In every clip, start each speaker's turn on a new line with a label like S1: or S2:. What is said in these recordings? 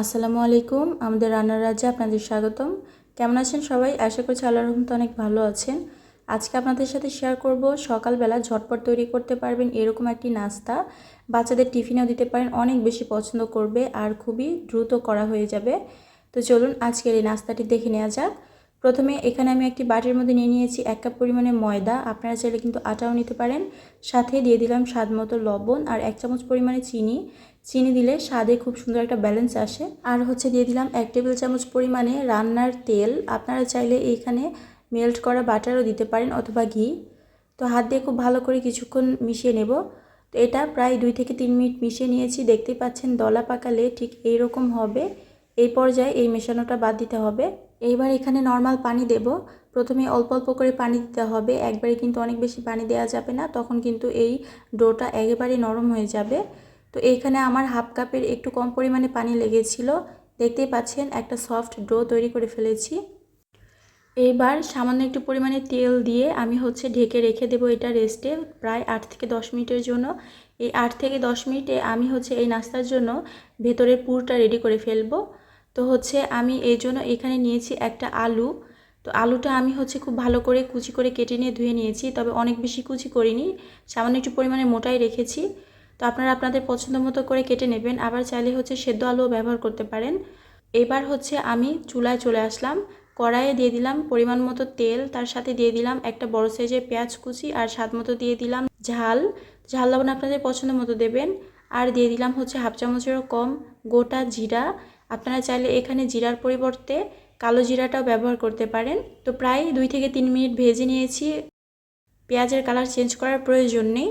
S1: আসসালামু আলাইকুম, আমাদের রান্নার রাজা আপনাদের স্বাগতম। কেমন আছেন সবাই? আশা করছি আল্লাহ রহমত অনেক ভালো আছেন। আজকে আপনাদের সাথে শেয়ার করব, সকালবেলা ঝটপট তৈরি করতে পারবেন এরকম একটি নাস্তা। বাচ্চাদের টিফিনেও দিতে পারেন, অনেক বেশি পছন্দ করবে আর খুবই দ্রুত করা হয়ে যাবে। তো চলুন আজকের এই নাস্তাটি দেখে নেওয়া যাক। প্রথমে এখানে আমি একটি বাটির মধ্যে নিয়ে নিয়েছি এক কাপ পরিমাণে ময়দা। আপনারা চাইলে কিন্তু আটাও নিতে পারেন। সাথে দিয়ে দিলাম স্বাদ মতো লবণ আর এক চামচ পরিমাণে চিনি। চিনি দিলে স্বাদে খুব সুন্দর একটা ব্যালেন্স আসে। আর হচ্ছে দিয়ে দিলাম এক টেবিল চামচ পরিমাণে রান্নার তেল। আপনারা চাইলে এইখানে মেল্ট করা বাটারও দিতে পারেন অথবা ঘি। তো হাত দিয়ে খুব ভালো করে কিছুক্ষণ মিশিয়ে নেব। তো এটা প্রায় দুই থেকে তিন মিনিট মিশিয়ে নিয়েছি। দেখতেই পাচ্ছেন দলা পাকালে ঠিক এইরকম হবে। এই পর্যায়ে এই মেশানোটা বাদ দিতে হবে। এইবার এখানে নর্মাল পানি দেব। প্রথমে অল্প অল্প করে পানি দিতে হবে। একবারে কিন্তু অনেক বেশি পানি দেওয়া যাবে না। তখন কিন্তু এই ডোটা একেবারেই নরম হয়ে যাবে। তো এইখানে আমার হাফ কাপের একটু কম পরিমাণে পানি লেগেছিল। দেখতেই পাচ্ছেন, একটা সফট ডো তৈরি করে ফেলেছি। এইবার সামান্য একটু পরিমাণে তেল দিয়ে আমি হচ্ছে ঢেকে রেখে দেবো এটা রেস্টে প্রায় আট থেকে দশ মিনিটের জন্য। এই আট থেকে দশ মিনিটে আমি হচ্ছে এই নাস্তার জন্য ভেতরের পুরটা রেডি করে ফেলব। তো হচ্ছে আমি এই জন্য এখানে নিয়েছি একটা আলু। তো আলুটা আমি হচ্ছে খুব ভালো করে কুচি করে কেটে নিয়ে ধুয়ে নিয়েছি, তবে অনেক বেশি কুচি করিনি, সামান্য একটু পরিমাণে মোটাই রেখেছি। তো আপনারা আপনাদের পছন্দ মতো করে কেটে নেবেন, আবার চাইলে হচ্ছে সেদ্ধ আলুও ব্যবহার করতে পারেন। এবার হচ্ছে আমি চুলায় চলে আসলাম, কড়াইয়ে দিয়ে দিলাম পরিমাণ মতো তেল, তার সাথে দিয়ে দিলাম একটা বড় সাইজের পেঁয়াজ কুচি আর স্বাদ মতো দিয়ে দিলাম ঝাল। ঝাল লবণ আপনাদের পছন্দ মতো দেবেন, আর দিয়ে দিলাম হচ্ছে হাফ চামচেরও কম গোটা জিরা আপনারা চাইলে এখানে জিরার পরিবর্তে কালো জিরাটাও ব্যবহার করতে পারেন। তো প্রায় দুই থেকে তিন মিনিট ভেজে নিয়েছি। পেঁয়াজের কালার চেঞ্জ করার প্রয়োজন নেই।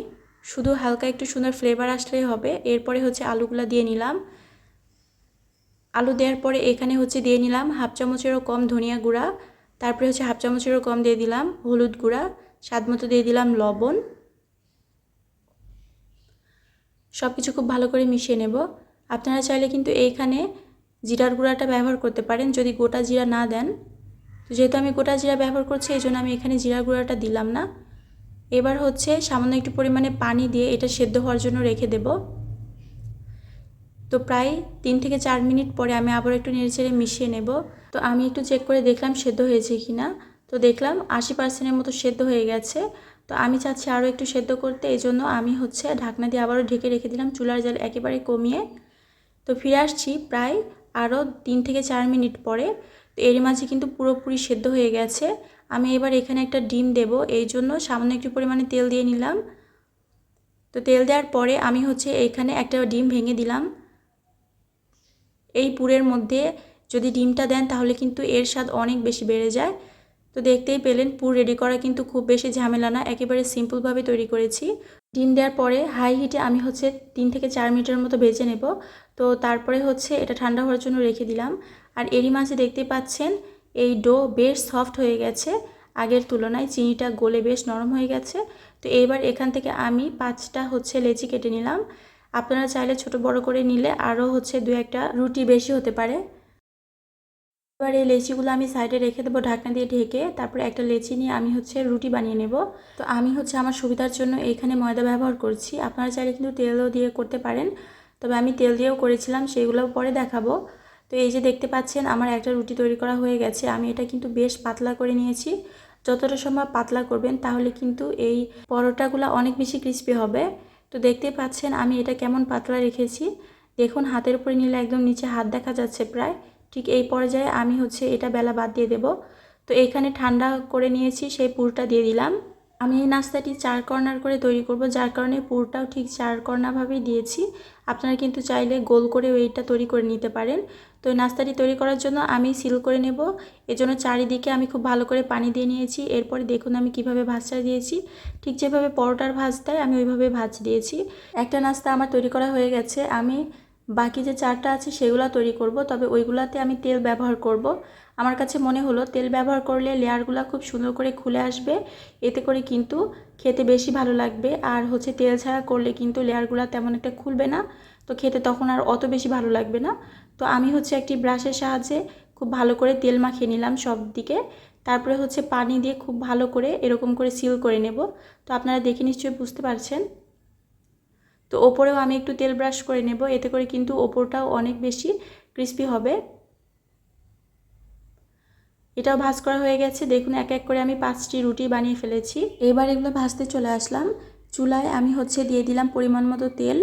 S1: শুধু হালকা একটু সুন্দর ফ্লেভার আসলেই হবে। এরপরে হচ্ছে আলুগুলো দিয়ে নিলাম। আলু দেওয়ার পরে এখানে হচ্ছে দিয়ে নিলাম হাফ চামচেরও কম ধনিয়া গুঁড়া। তারপরে হচ্ছে হাফ চামচেরও কম দিয়ে দিলাম হলুদ গুঁড়া। স্বাদ মতো দিয়ে দিলাম লবণ। সব কিছু খুব ভালো করে মিশিয়ে নেব। আপনারা চাইলে কিন্তু এইখানে জিরার গুঁড়াটা ব্যবহার করতে পারেন যদি গোটা জিরা না দেন। তো যেহেতু আমি গোটা জিরা ব্যবহার করছি, এই জন্য আমি এখানে জিরার গুঁড়াটা দিলাম না। এবার হচ্ছে সামান্য একটু পরিমাণে পানি দিয়ে এটা সেদ্ধ হওয়ার জন্য রেখে দেব। তো প্রায় তিন থেকে চার মিনিট পরে আমি আবার একটু নেড়ে নেড়েচেড়ে মিশিয়ে নেব। তো আমি একটু চেক করে দেখলাম সেদ্ধ হয়েছে কি না তো দেখলাম আশি পার্সেন্টের মতো সেদ্ধ হয়ে গেছে। তো আমি চাচ্ছি আরও একটু সেদ্ধ করতে, এই জন্য আমি হচ্ছে ঢাকনা দিয়ে আবারও ঢেকে রেখে দিলাম। চুলার জাল একেবারে কমিয়ে। তো ফিরে আসছি প্রায় আরও তিন থেকে চার মিনিট পরে। তো এর মাঝে কিন্তু পুরোপুরি সেদ্ধ হয়ে গেছে। আমি এবার এখানে একটা ডিম দেব। এই জন্য সামান্য একটু পরিমাণে তেল দিয়ে নিলাম। তো তেল দেওয়ার পরে আমি হচ্ছে এইখানে একটা ডিম ভেঙে দিলাম। এই পুরের মধ্যে যদি ডিমটা দেন তাহলে কিন্তু এর স্বাদ অনেক বেশি বেড়ে যায়। তো দেখতেই পেলেন পুর রেডি করা কিন্তু খুব বেশি ঝামেলা না, একেবারে সিম্পলভাবে তৈরি করেছি। ডিম দেওয়ার পরে হাই হিটে আমি হচ্ছে তিন থেকে চার মিনিটের মতো ভেজে নেব। তো তারপরে হচ্ছে এটা ঠান্ডা হওয়ার জন্য রেখে দিলাম। আর এরই মাঝে দেখতে পাচ্ছেন, এই ডো বেশ সফট হয়ে গেছে। আগের তুলনায় চিনিটা গলে বেশ নরম হয়ে গেছে। তো এইবার এখান থেকে আমি পাঁচটা হচ্ছে লেচি কেটে নিলাম। আপনারা চাইলে ছোট বড় করে নিলে আরও হচ্ছে দু একটা রুটি বেশি হতে পারে। এবার এই লেচিগুলো আমি সাইডে রেখে দেবো, ঢাকনা দিয়ে ঢেকে তারপরে একটা লেচি নিয়ে আমি হচ্ছে রুটি বানিয়ে নেব। তো আমি হচ্ছে আমার সুবিধার জন্য এইখানে ময়দা ব্যবহার করছি। আপনারা চাইলে কিন্তু তেলও দিয়ে করতে পারেন, তবে আমি তেল দিয়েও করেছিলাম সেগুলো পরে দেখাবো। তো এই যে দেখতে পাচ্ছেন, আমার একটা রুটি তৈরি করা হয়ে গেছে, আমি এটা কিন্তু বেশ পাতলা করে নিয়েছি। যতটা সম্ভব পাতলা করবেন, তাহলে কিন্তু এই পরোটাগুলো অনেক বেশি ক্রিস্পি হবে। তো দেখতে পাচ্ছেন, আমি এটা কেমন পাতলা রেখেছি। দেখুন, হাতের উপরে নিলে একদম নিচে হাত দেখা যাচ্ছে প্রায়। ঠিক এই পর্যায়ে আমি হচ্ছে এটা বেলা বাদ দিয়ে দেব। তো এইখানে ঠান্ডা করে নিয়েছি, সেই পুরটা দিয়ে দিলাম। আমি এই নাস্তাটি চার কর্নার করে তৈরি করব, যার কারণে পুরটাও ঠিক চার কর্নারভাবেই দিয়েছি। আপনারা কিন্তু চাইলে গোল করে এইটা তৈরি করে নিতে পারেন। তো এই নাস্তাটি তৈরি করার জন্য আমি সিল করে নেব। এজন্য চারিদিকে আমি খুব ভালো করে পানি দিয়ে নিয়েছি। এরপরে দেখুন আমি কীভাবে ভাজটা দিয়েছি। ঠিক যেভাবে পরোটার ভাজ দেয় আমি ওইভাবে ভাজ দিয়েছি। একটা নাস্তা আমার তৈরি করা হয়ে গেছে। আমি বাকি যে চারটা আছে সেগুলো তৈরি করব, তবে ওইগুলাতে আমি তেল ব্যবহার করব। আমার কাছে মনে হলো তেল ব্যবহার করলে লেয়ারগুলো খুব সুন্দর করে খুলে আসবে, এতে করে কিন্তু খেতে বেশি ভালো লাগবে। আর হচ্ছে তেল ছাড়া করলে কিন্তু লেয়ারগুলো তেমন একটা খুলবে না, তো খেতে তখন আর অত বেশি ভালো লাগবে না। তো আমি হচ্ছে একটি ব্রাশের সাহায্যে খুব ভালো করে তেল মাখিয়ে নিলাম সব দিকে। তারপরে হচ্ছে পানি দিয়ে খুব ভালো করে এরকম করে সিল করে নেব। তো আপনারা দেখে নিশ্চয়ই বুঝতে পারছেন। তো ওপরেও আমি একটু তেল ব্রাশ করে নেব, এতে করে কিন্তু ওপরটাও অনেক বেশি ক্রিস্পি হবে। এটাও ভাজ করা হয়ে গেছে, দেখুন এক এক করে আমি পাঁচটি রুটি বানিয়ে ফেলেছি। এবার এগুলো ভাজতে চলে আসলাম। চুলায় আমি হচ্ছে দিয়ে দিলাম পরিমাণ মতো তেল।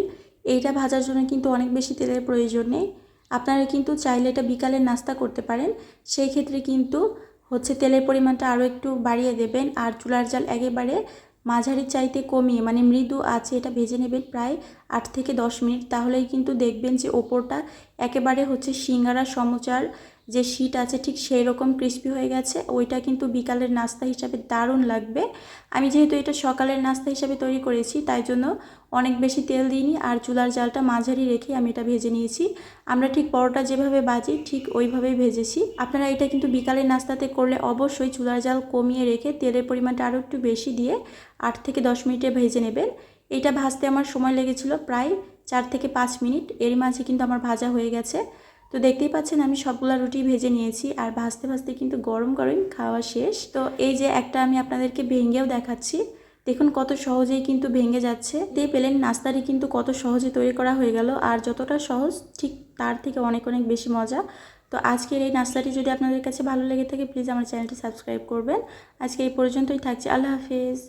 S1: এইটা ভাজার জন্য কিন্তু অনেক বেশি তেলের প্রয়োজন নেই। আপনারা কিন্তু চাইলে এটা বিকালের নাস্তা করতে পারেন। সেই ক্ষেত্রে কিন্তু হচ্ছে তেলের পরিমাণটা আরও একটু বাড়িয়ে দেবেন। আর চুলার জাল একেবারে মাঝারি চাইতে কমিয়ে মানে মৃদু আছে, এটা ভেজে নেবেন প্রায় আট থেকে দশ মিনিট। তাহলেই কিন্তু দেখবেন যে ওপরটা একেবারে হচ্ছে সিঙ্গারা সমচার যে শীট আছে ঠিক সেই রকম ক্রিস্পি হয়ে গেছে, ওইটা কিন্তু বিকালের নাস্তা হিসাবে দারুণ লাগবে। আমি যেহেতু এটা সকালের নাস্তা হিসাবে তৈরি করেছি, তাই জন্য অনেক বেশি তেল দিইনি আর চুলার জালটা মাঝারি রেখে আমি এটা ভেজে নিয়েছি। আমরা ঠিক পরোটা যেভাবে বাজি, ঠিক ওইভাবেই ভেজেছি। আপনারা এটা কিন্তু বিকালের নাস্তাতে করলে অবশ্যই চুলার জাল কমিয়ে রেখে তেলের পরিমাণটা আরও একটু বেশি দিয়ে আট থেকে দশ মিনিটে ভেজে নেবেন। এটা ভাজতে আমার সময় লেগেছিল প্রায় চার থেকে পাঁচ মিনিট, এর মাঝে কিন্তু আমার ভাজা হয়ে গেছে। তো দেখতেই পাচ্ছেন আমি সবগুলা রুটি ভেজে নিয়েছি আর ভাজতে ভাজতে কিন্তু গরম গরম খাওয়া শেষ। তো এই যে একটা আমি আপনাদেরকে ভেঙেও দেখাচ্ছি। দেখুন কত সহজেই কিন্তু ভেঙে যাচ্ছে। দিয়ে পেলেন নাস্তাটি কিন্তু কত সহজে তৈরি করা হয়ে গেল আর যতটা সহজ ঠিক তার থেকে অনেক অনেক বেশি মজা। তো আজকের এই নাস্তাটি যদি আপনাদের কাছে ভালো লেগে থাকে প্লিজ আমার চ্যানেলটি সাবস্ক্রাইব করবেন। আজকে এই পর্যন্তই থাকছে। আল্লাহ হাফিজ।